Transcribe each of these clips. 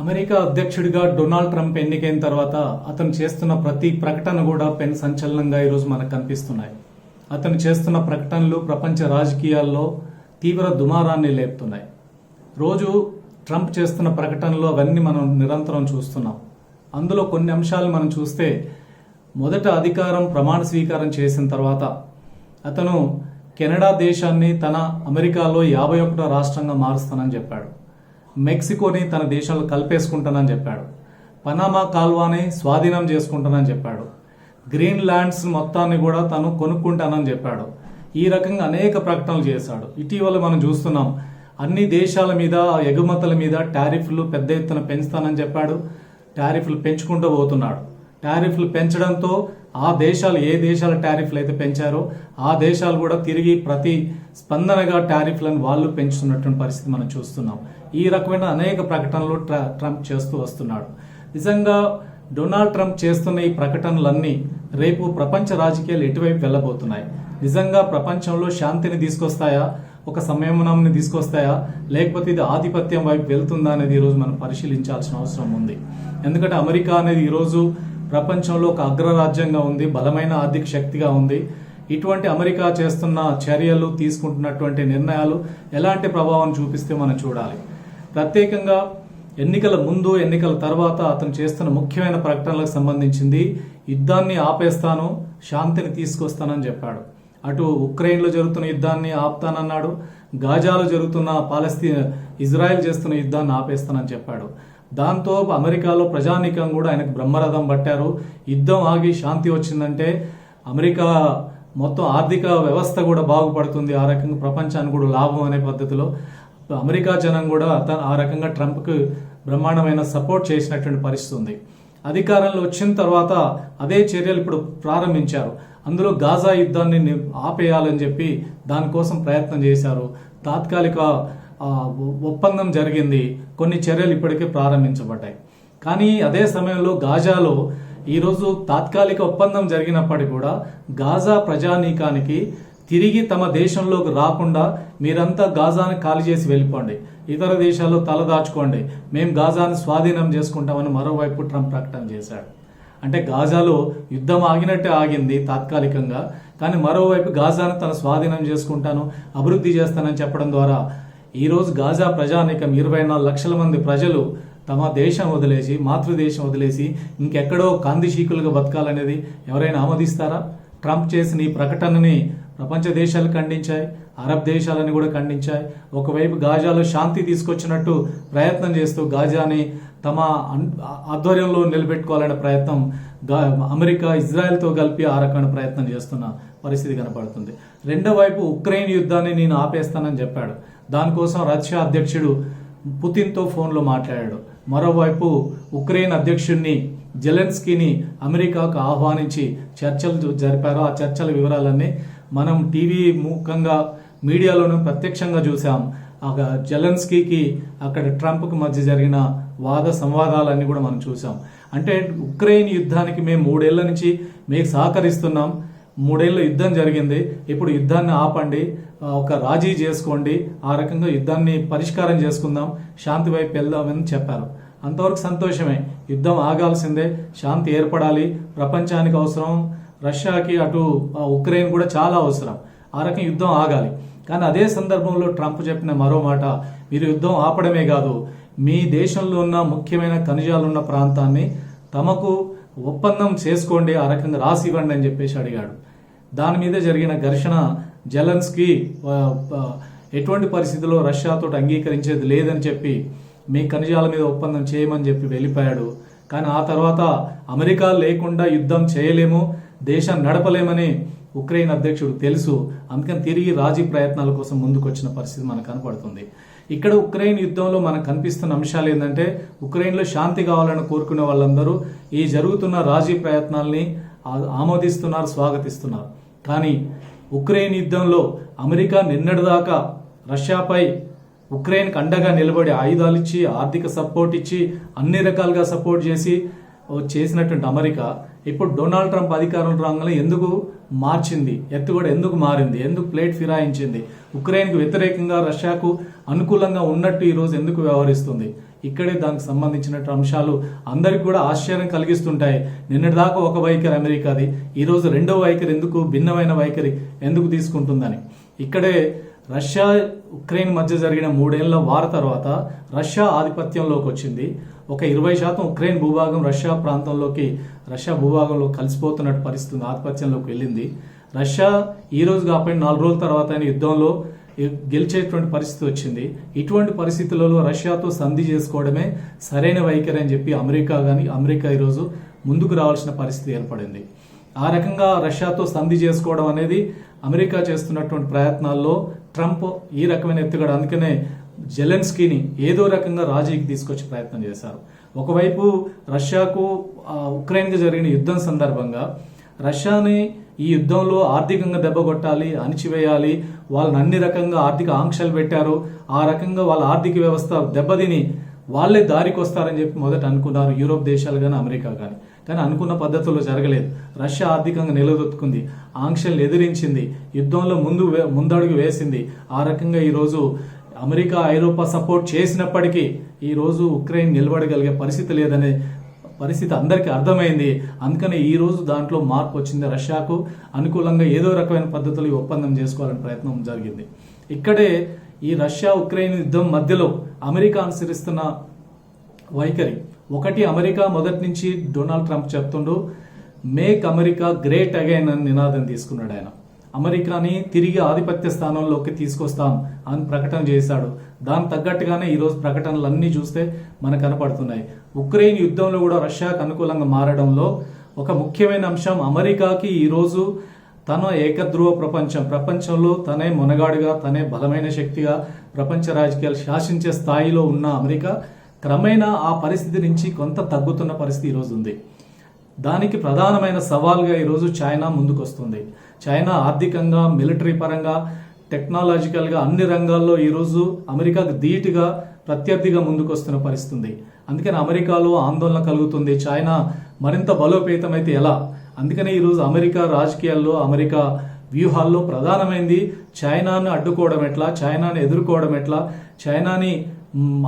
America అధ్యక్షుడిగా Donald Trump ఎన్నికైన తర్వాత అతను చేస్తున్న ప్రతి ప్రకటన కూడా పెన్ సంచలనంగా ఈరోజు మనకు కనిపిస్తున్నాయి. అతను చేస్తున్న ప్రకటనలు ప్రపంచ రాజకీయాల్లో తీవ్ర దుమారాన్ని లేపుతున్నాయి. రోజు ట్రంప్ చేస్తున్న ప్రకటనలు అవన్నీ మనం నిరంతరం చూస్తున్నాం. అందులో కొన్ని అంశాలు మనం చూస్తే మొదట అధికారం ప్రమాణ స్వీకారం చేసిన తర్వాత అతను కెనడా దేశాన్ని తన అమెరికాలో యాభై ఒకటో రాష్ట్రంగా మారుస్తానని చెప్పాడు. మెక్సికోని తన దేశంలో కలిపేసుకుంటానని చెప్పాడు. పనామా కాల్వాని స్వాధీనం చేసుకుంటానని చెప్పాడు. గ్రీన్ ల్యాండ్స్ మొత్తాన్ని కూడా తను కొనుక్కుంటానని చెప్పాడు. ఈ రకంగా అనేక ప్రకటనలు చేశాడు. ఇటీవల మనం చూస్తున్నాం అన్ని దేశాల మీద ఎగుమతుల మీద టారిఫ్లు పెద్ద ఎత్తున పెంచుతానని చెప్పాడు. టారిఫ్లు పెంచుకుంటూ పోతున్నాడు. టారిఫ్లు పెంచడంతో ఆ దేశాలు ఏ దేశాల టారిఫ్లు అయితే పెంచారో ఆ దేశాలు కూడా తిరిగి ప్రతి స్పందనగా టారిఫ్లను వాళ్ళు పెంచుతున్నటువంటి పరిస్థితి మనం చూస్తున్నాం. ఈ రకమైన అనేక ప్రకటనలు ట్ర- ట్రంప్ చేస్తూ వస్తున్నాడు. నిజంగా డొనాల్డ్ ట్రంప్ చేస్తున్న ఈ ప్రకటనలన్నీ రేపు ప్రపంచ రాజకీయాలు ఎటువైపు వెళ్ళబోతున్నాయి? నిజంగా ప్రపంచంలో శాంతిని తీసుకొస్తాయా? ఒక సంయమనాన్ని తీసుకొస్తాయా? లేకపోతే ఇది ఆధిపత్యం వైపు వెళ్తుందా అనేది ఈరోజు మనం పరిశీలించాల్సిన అవసరం ఉంది. ఎందుకంటే అమెరికా అనేది ఈరోజు ప్రపంచంలో ఒక అగ్రరాజ్యంగా ఉంది బలమైన ఆర్థిక శక్తిగా ఉంది. ఇటువంటి అమెరికా చేస్తున్న చర్యలు తీసుకుంటున్నటువంటి నిర్ణయాలు ఎలాంటి ప్రభావం చూపిస్తే మనం చూడాలి. ప్రత్యేకంగా ఎన్నికల ముందు ఎన్నికల తర్వాత అతను చేస్తున్న ముఖ్యమైన ప్రకటనలకు సంబంధించింది యుద్ధాన్ని ఆపేస్తాను శాంతిని తీసుకొస్తానని చెప్పాడు. అటు ఉక్రెయిన్లో జరుగుతున్న యుద్ధాన్ని ఆపుతానన్నాడు గాజాలో జరుగుతున్న పాలస్తీ ఇజ్రాయెల్ చేస్తున్న యుద్ధాన్ని ఆపేస్తానని చెప్పాడు. దాంతో అమెరికాలో ప్రజానీకం కూడా ఆయనకు బ్రహ్మరథం పట్టారు. యుద్ధం ఆగి శాంతి వచ్చిందంటే అమెరికా మొత్తం ఆర్థిక వ్యవస్థ కూడా బాగుపడుతుంది. ఆ రకంగా ప్రపంచానికి కూడా లాభం అనే పద్ధతిలో అమెరికా జనం కూడా ఆ రకంగా ట్రంప్కు బ్రహ్మాండమైన సపోర్ట్ చేసినటువంటి పరిస్థితి ఉంది అధికారంలో వచ్చిన తర్వాత అదే చర్యలు ఇప్పుడు ప్రారంభించారు. అందులో గాజా యుద్ధాన్ని ని- ఆపేయాలని చెప్పి దానికోసం ప్రయత్నం చేశారు. తాత్కాలిక ఒప్పందం జరిగింది. కొన్ని చర్యలు ఇప్పటికే ప్రారంభించబడ్డాయి. కానీ అదే సమయంలో గాజాలో ఈరోజు తాత్కాలిక ఒప్పందం జరిగినప్పటికీ కూడా గాజా ప్రజానీకానికి తిరిగి తమ దేశంలోకి రాకుండా మీరంతా గాజాను ఖాళీ చేసి వెళ్ళిపోండి. ఇతర దేశాల్లో తలదాచుకోండి మేము గాజాను స్వాధీనం చేసుకుంటామని మరోవైపు ట్రంప్ ప్రకటన చేశాడు. అంటే గాజాలో యుద్ధం ఆగినట్టే ఆగింది తాత్కాలికంగా. కానీ మరోవైపు గాజాను తన స్వాధీనం చేసుకుంటాను అభివృద్ధి చేస్తానని చెప్పడం ద్వారా ఈరోజు గాజా ప్రజానీకం ఇరవై నాలుగు లక్షల మంది ప్రజలు తమ దేశం వదిలేసి మాతృదేశం వదిలేసి ఇంకెక్కడో కాందిశీకులుగా బతకాలనేది ఎవరైనా ఆమోదిస్తారా? ట్రంప్ చేసిన ఈ ప్రకటనని ప్రపంచ దేశాలు ఖండించాయి అరబ్ దేశాలని కూడా ఖండించాయి. ఒకవైపు గాజాలో శాంతి తీసుకొచ్చినట్టు ప్రయత్నం చేస్తూ గాజాని తమ ఆధ్వర్యంలో నిలబెట్టుకోవాలనే ప్రయత్నం గా అమెరికా ఇజ్రాయెల్తో కలిపి ఆ రకమైన ప్రయత్నం చేస్తున్న పరిస్థితి కనపడుతుంది. రెండో వైపు ఉక్రెయిన్ యుద్ధాన్ని నేను ఆపేస్తానని చెప్పాడు. దానికోసం రష్యా అధ్యక్షుడు పుతిన్తో ఫోన్లో మాట్లాడాడు. మరోవైపు ఉక్రెయిన్ అధ్యక్షుడిని జెలెన్స్కీని అమెరికాకు ఆహ్వానించి చర్చలు జరిపారు. ఆ చర్చల వివరాలన్నీ మనం టీవీ ముఖంగా మీడియాలోనూ ప్రత్యక్షంగా చూసాం ఆ జెలెన్స్కీకి అక్కడ ట్రంప్కి మధ్య జరిగిన వాద సంవాదాలన్నీ కూడా మనం చూసాం అంటే ఉక్రెయిన్ యుద్ధానికి మేము మూడేళ్ళ నుంచి మీకు సహకరిస్తున్నాం. మూడేళ్ళు యుద్ధం జరిగింది. ఇప్పుడు యుద్ధాన్ని ఆపండి. ఒక రాజీ చేసుకోండి. ఆ రకంగా యుద్ధాన్ని పరిష్కారం చేసుకుందాం. శాంతి వైపు వెళ్దామని చెప్పారు. అంతవరకు సంతోషమే. యుద్ధం ఆగాల్సిందే. శాంతి ఏర్పడాలి. ప్రపంచానికి అవసరం. రష్యాకి అటు ఉక్రెయిన్ కూడా చాలా అవసరం. ఆ రకం యుద్ధం ఆగాలి. కానీ అదే సందర్భంలో ట్రంప్ చెప్పిన మరో మాట. మీరు యుద్ధం ఆపడమే కాదు. మీ దేశంలో ఉన్న ముఖ్యమైన ఖనిజాలున్న ప్రాంతాన్ని తమకు ఒప్పందం చేసుకోండి ఆ రకంగా రాసి ఇవ్వండి అని చెప్పేసి అడిగాడు. దాని మీద జరిగిన ఘర్షణ జలన్స్కి ఎటువంటి పరిస్థితుల్లో రష్యాతో అంగీకరించేది లేదని చెప్పి మీ ఖనిజాల మీద ఒప్పందం చేయమని చెప్పి వెళ్ళిపోయాడు. కానీ ఆ తర్వాత అమెరికా లేకుండా యుద్ధం చేయలేము దేశం నడపలేమని ఉక్రెయిన్ అధ్యక్షుడు తెలుసు. అందుకని తిరిగి రాజీ ప్రయత్నాల కోసం ముందుకొచ్చిన పరిస్థితి మనకు కనపడుతుంది. ఇక్కడ ఉక్రెయిన్ యుద్ధంలో మనకు కనిపిస్తున్న అంశాలు ఏంటంటే ఉక్రెయిన్లో శాంతి కావాలని కోరుకునే వాళ్ళందరూ ఈ జరుగుతున్న రాజీ ప్రయత్నాల్ని ఆమోదిస్తున్నారు స్వాగతిస్తున్నారు. కానీ ఉక్రెయిన్ యుద్ధంలో అమెరికా నిన్నటిదాకా రష్యాపై ఉక్రెయిన్కి అండగా నిలబడి ఆయుధాలు ఇచ్చి ఆర్థిక సపోర్ట్ ఇచ్చి అన్ని రకాలుగా సపోర్ట్ చేసి చేసినటువంటి అమెరికా ఇప్పుడు డొనాల్డ్ ట్రంప్ అధికారం రాగానే ఎందుకు మార్చింది. ఎత్తు కూడా ఎందుకు మారింది? ఎందుకు ప్లేట్ ఫిరాయించింది? ఉక్రెయిన్కు వ్యతిరేకంగా రష్యాకు అనుకూలంగా ఉన్నట్టు ఈరోజు ఎందుకు వ్యవహరిస్తుంది? ఇక్కడే దానికి సంబంధించిన అంశాలు అందరికి కూడా ఆశ్చర్యం కలిగిస్తుంటాయి. నిన్నటి దాకా ఒక వైఖరి అమెరికాది. ఈరోజు రెండో వైఖరి ఎందుకు? భిన్నమైన వైఖరి ఎందుకు తీసుకుంటుందని. ఇక్కడే రష్యా ఉక్రెయిన్ మధ్య జరిగిన మూడేళ్ళ వార తర్వాత రష్యా ఆధిపత్యంలోకి వచ్చింది. ఒక ఇరవై శాతం ఉక్రెయిన్ భూభాగం రష్యా ప్రాంతంలోకి రష్యా భూభాగంలో కలిసిపోతున్నట్టు పరిస్థితి ఆధిపత్యంలోకి వెళ్ళింది. రష్యా ఈ రోజు కాకపోయిన నాలుగు రోజుల తర్వాత అయిన యుద్ధంలో గెలిచేటువంటి పరిస్థితి వచ్చింది. ఇటువంటి పరిస్థితులలో రష్యాతో సంధి చేసుకోవడమే సరైన వైఖరి అని చెప్పి అమెరికా కానీ అమెరికా ఈరోజు ముందుకు రావాల్సిన పరిస్థితి ఏర్పడింది. ఆ రకంగా రష్యాతో సంధి చేసుకోవడం అనేది అమెరికా చేస్తున్నటువంటి ప్రయత్నాల్లో ట్రంప్ ఈ రకమైన ఎత్తుగడ. అందుకనే జెలెన్స్కీని ఏదో రకంగా రాజీకి తీసుకొచ్చే ప్రయత్నం చేశారు. ఒకవైపు రష్యాకు ఉక్రెయిన్కి జరిగిన యుద్ధం సందర్భంగా రష్యాని ఈ యుద్ధంలో ఆర్థికంగా దెబ్బగొట్టాలి అణిచివేయాలి వాళ్ళని అన్ని రకంగా ఆర్థిక ఆంక్షలు పెట్టారు. ఆ రకంగా వాళ్ళ ఆర్థిక వ్యవస్థ దెబ్బతిని వాళ్ళే దారికి వస్తారని చెప్పి మొదట అనుకున్నారు యూరోప్ దేశాలు కానీ అమెరికా కానీ కానీ అనుకున్న పద్ధతుల్లో జరగలేదు. రష్యా ఆర్థికంగా నిలదొత్తుకుంది ఆంక్షలు ఎదిరించింది. యుద్ధంలో ముందు ముందడుగు వేసింది. ఆ రకంగా ఈరోజు అమెరికా ఐరోపా సపోర్ట్ చేసినప్పటికీ ఈరోజు ఉక్రెయిన్ నిలబడగలిగే పరిస్థితి లేదనే పరిస్థితి అందరికీ అర్థమైంది. అందుకని ఈరోజు దాంట్లో మార్పు వచ్చింది రష్యాకు. అనుకూలంగా ఏదో రకమైన పద్ధతులు ఈ ఒప్పందం చేసుకోవాలని ప్రయత్నం జరిగింది. ఇక్కడే ఈ రష్యా ఉక్రెయిన్ యుద్ధం మధ్యలో అమెరికా అనుసరిస్తున్న వైఖరి. ఒకటి అమెరికా మొదటి నుంచి డొనాల్డ్ ట్రంప్ చెప్తుండు మేక్ అమెరికా గ్రేట్ అగైన్ అని నినాదం తీసుకున్నాడు ఆయన. అమెరికాని తిరిగి ఆధిపత్య స్థానంలోకి తీసుకొస్తాం అని ప్రకటన చేశాడు. దానికి తగ్గట్టుగానే ఈరోజు ప్రకటనలు అన్నీ చూస్తే మనకు కనపడుతున్నాయి. ఉక్రెయిన్ యుద్ధంలో కూడా రష్యాకు అనుకూలంగా మారడంలో ఒక ముఖ్యమైన అంశం అమెరికాకి ఈరోజు తన ఏకధ్రువ ప్రపంచం. ప్రపంచంలో తనే మొనగాడుగా తనే బలమైన శక్తిగా ప్రపంచ రాజకీయాలు శాసించే స్థాయిలో ఉన్న అమెరికా క్రమేణా ఆ పరిస్థితి నుంచి కొంత తగ్గుతున్న పరిస్థితి ఈరోజు ఉంది. దానికి ప్రధానమైన సవాల్గా ఈరోజు చైనా ముందుకొస్తుంది. చైనా ఆర్థికంగా మిలిటరీ పరంగా టెక్నాలజికల్గా అన్ని రంగాల్లో ఈరోజు అమెరికాకు ధీటుగా ప్రత్యర్థిగా ముందుకొస్తున్న పరిస్థితుంది. పరిస్థితి అందుకని అమెరికాలో ఆందోళన కలుగుతుంది. చైనా మరింత బలోపేతమైతే ఎలా? అందుకనే ఈరోజు అమెరికా రాజకీయాల్లో అమెరికా వ్యూహాల్లో ప్రధానమైంది చైనాను అడ్డుకోవడం ఎట్లా? చైనాని ఎదుర్కోవడం ఎట్లా? చైనాని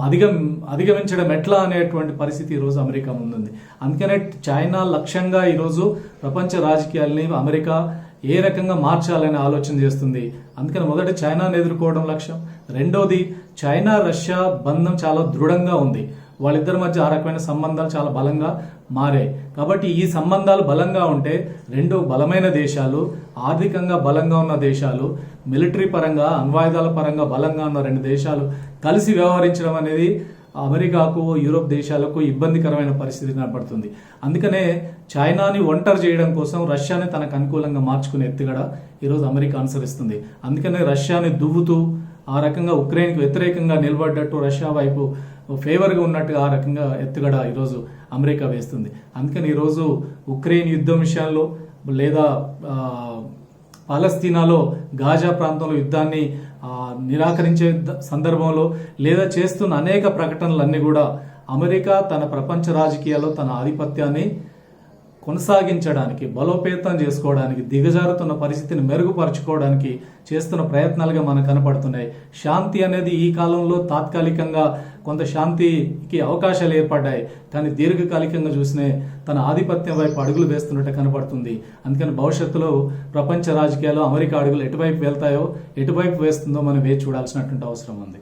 అధిగం అధిగమించడం ఎట్లా అనేటువంటి పరిస్థితి ఈరోజు అమెరికా ముందుంది. అందుకనే చైనా లక్ష్యంగా ఈరోజు ప్రపంచ రాజకీయాల్ని అమెరికా ఏ రకంగా మార్చాలని ఆలోచన చేస్తుంది? అందుకని మొదట చైనాను ఎదుర్కోవడం లక్ష్యం. రెండోది చైనా రష్యా బంధం చాలా దృఢంగా ఉంది. వాళ్ళిద్దరి మధ్య ఆ రకమైన సంబంధాలు చాలా బలంగా మారాయి. కాబట్టి ఈ సంబంధాలు బలంగా ఉంటే రెండు బలమైన దేశాలు ఆర్థికంగా బలంగా ఉన్న దేశాలు మిలిటరీ పరంగా అణ్వాయుధాల పరంగా బలంగా ఉన్న రెండు దేశాలు కలిసి వ్యవహరించడం అనేది అమెరికాకు యూరోప్ దేశాలకు ఇబ్బందికరమైన పరిస్థితి కనపడుతుంది అందుకనే చైనాని ఒంటరి చేయడం కోసం రష్యాని తనకు అనుకూలంగా మార్చుకునే ఎత్తుగడ ఈరోజు అమెరికా అనుసరిస్తుంది. అందుకనే రష్యాని దువ్వుతూ ఆ రకంగా ఉక్రెయిన్కి వ్యతిరేకంగా నిలబడ్డట్టు రష్యా వైపు ఫేవర్గా ఉన్నట్టుగా ఆ రకంగా ఎత్తుగడ ఈరోజు అమెరికా వేస్తుంది. అందుకని ఈరోజు ఉక్రెయిన్ యుద్ధం విషయంలో లేదా పాలస్తీనాలో గాజా ప్రాంతంలో యుద్ధాన్ని నిరాకరించే ద- సందర్భంలో లేదా చేస్తున్న అనేక ప్రకటనలన్నీ కూడా అమెరికా తన ప్రపంచ రాజకీయాల్లో తన ఆధిపత్యాన్ని కొనసాగించడానికి బలోపేతం చేసుకోవడానికి దిగజారుతున్న పరిస్థితిని మెరుగుపరచుకోవడానికి చేస్తున్న ప్రయత్నాలుగా మనకు కనపడుతున్నాయి. శాంతి అనేది ఈ కాలంలో తాత్కాలికంగా కొంత శాంతికి అవకాశాలు ఏర్పడ్డాయి. కానీ దీర్ఘకాలికంగా చూసినే తన ఆధిపత్యం వైపు అడుగులు వేస్తున్నట్టు కనపడుతుంది. అందుకని భవిష్యత్తులో ప్రపంచ రాజకీయాల్లో అమెరికా అడుగులు ఎటువైపు వెళ్తాయో ఎటువైపు వేస్తుందో మనం వేచి చూడాల్సినటువంటి అవసరం ఉంది.